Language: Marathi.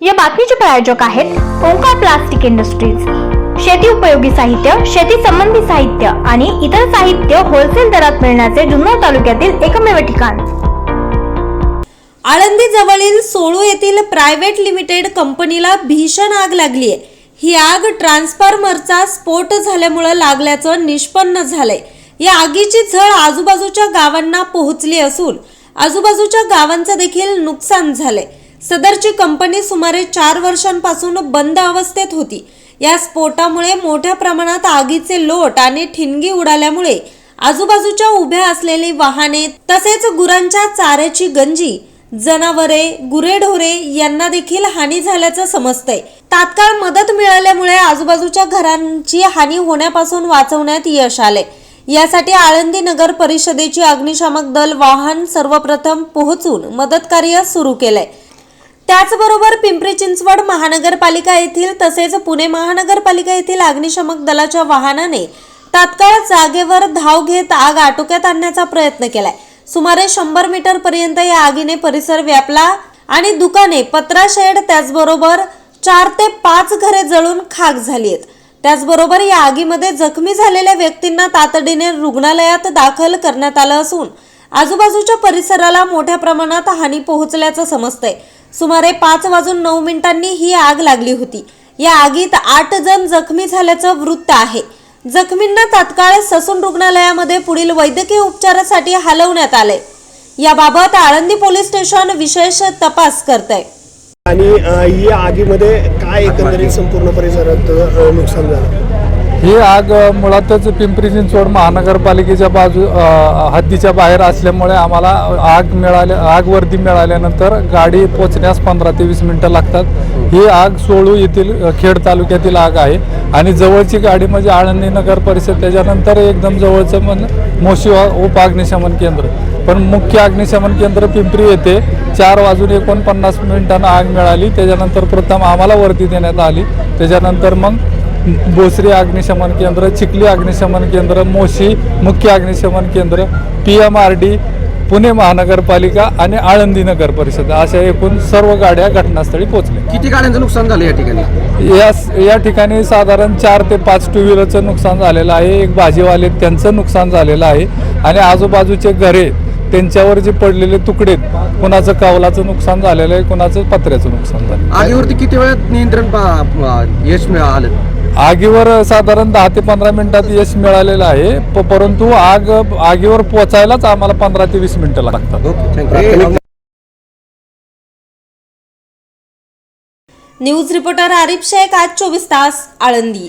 या बातमीचे प्रायोजक आहेत ओंकार प्लास्टिक इंडस्ट्रीज. शेती उपयोगी साहित्य शेती संबंधी साहित्य आणि इतर साहित्य होलसेल दरात मिळण्याचे जुन्नर तालुक्यातील एकमेव ठिकाण. आळंदी जवळील सोळू येथील प्रायव्हेट लिमिटेड कंपनीला भीषण आग लागली आहे ही आग ट्रान्सफॉर्मरचा स्फोट झाल्यामुळे लागल्याचं निष्पन्न झालंय. या आगीची झळ आजूबाजूच्या गावांना पोहोचली असून आजूबाजूच्या गावांचं देखील नुकसान झालंय. सदरची कंपनी सुमारे चार वर्षांपासून बंद अवस्थेत होती. या स्फोटामुळे मोठ्या प्रमाणात आगीचे लोट आणि ठिणगी उडाल्यामुळे आजूबाजूच्या उभ्या असलेली वाहने तसेच गुरांच्या चाऱ्याची गंजी जनावरे गुरेढोरे यांना देखील हानी झाल्याचं समजतंय. तात्काळ मदत मिळाल्यामुळे आजूबाजूच्या घरांची हानी होण्यापासून वाचवण्यात यश आले यासाठी आळंदी नगर परिषदेची अग्निशामक दल वाहन सर्वप्रथम पोहोचून मदत कार्य सुरू केलंय. त्याचबरोबर पिंपरी चिंचवड महानगरपालिका येथील तसेच पुणे महानगरपालिका येथील अग्निशमक दलाच्या वाहनाने तात्काळ जागेवर धाव घेत आग आटोक्यात आणण्याचा प्रयत्न केलाय. सुमारे शंभर मीटर पर्यंत या आगीने परिसर व्यापला आणि दुकाने पत्रा शेड त्याचबरोबर चार ते पाच घरे जळून खाक झाली आहेत त्याचबरोबर या आगीमध्ये जखमी झालेल्या व्यक्तींना तातडीने रुग्णालयात दाखल करण्यात आलं असून आजूबाजूच्या परिसराला मोठ्या प्रमाणात हानी पोहोचल्याचं समजतंय. सुमारे पाच वाजून नऊ मिनिटांनी ही आग लागली होती. या आगीत आठ जण जखमी झाल्याचं वृत्त आहे. जखमींना तात्काळ ससून रुग्णालयामध्ये पुढील वैद्यकीय उपचारासाठी हलवण्यात आले याबाबत आळंदी पोलीस स्टेशन विशेष तपास करत आहे आणि या आगीमध्ये काय एकंदरीत संपूर्ण परिसरात नुकसान झालं? ही आग मुळातच पिंपरी चिंचवड महानगरपालिकेच्या बाजू हद्दीच्या बाहेर असल्यामुळे आम्हाला आग मिळाल्या आग वर्दी मिळाल्यानंतर गाडी पोचण्यास पंधरा ते वीस मिनिटं लागतात. ही आग सोळू येथील खेड तालुक्यातील आग आहे. आणि जवळची गाडी म्हणजे आळंदी नगर परिषद त्याच्यानंतर एकदम जवळचं मन मोशी उप अग्निशमन केंद्र. पण मुख्य अग्निशमन केंद्र पिंपरी येथे चार वाजून एकोणपन्नास मिनिटांना आग मिळाली. त्याच्यानंतर प्रथम आम्हाला वर्दी देण्यात आली. त्याच्यानंतर मग बोसरी अग्निशमन केंद्र चिखली अग्निशमन केंद्र मोशी मुख्य अग्निशमन केंद्र P M R D Pune महानगरपालिका आणि आळंदी नगर परिषद अशा एकूण सर्व गाड्या घटनास्थळी पोहोचल्या. किती गाड्यांचं नुकसान झालं या ठिकाणी? या या ठिकाणी साधारण चार ते पाच टू व्हीलरचं नुकसान झालेलं आहे एक भाजीवाले त्यांचं नुकसान झालेलं आहे आणि आजूबाजूचे घरे त्यांच्यावर जे पडलेले तुकडे कुणाचं कौलाचं नुकसान झालेलं आहे कुणाचं पत्र्याचं नुकसान झालं आगीवरती किती वेळात नियंत्रण यश मिळालं? आगीवर साधारण दहा ते पंधरा मिनिटात यश मिळालेलं आहे. परंतु आग आगीवर पोचायलाच आम्हाला पंधरा ते वीस मिनिटं लागतात. Okay thank you news reporter Arif Shaikh आज चोवीस तास आळंदी.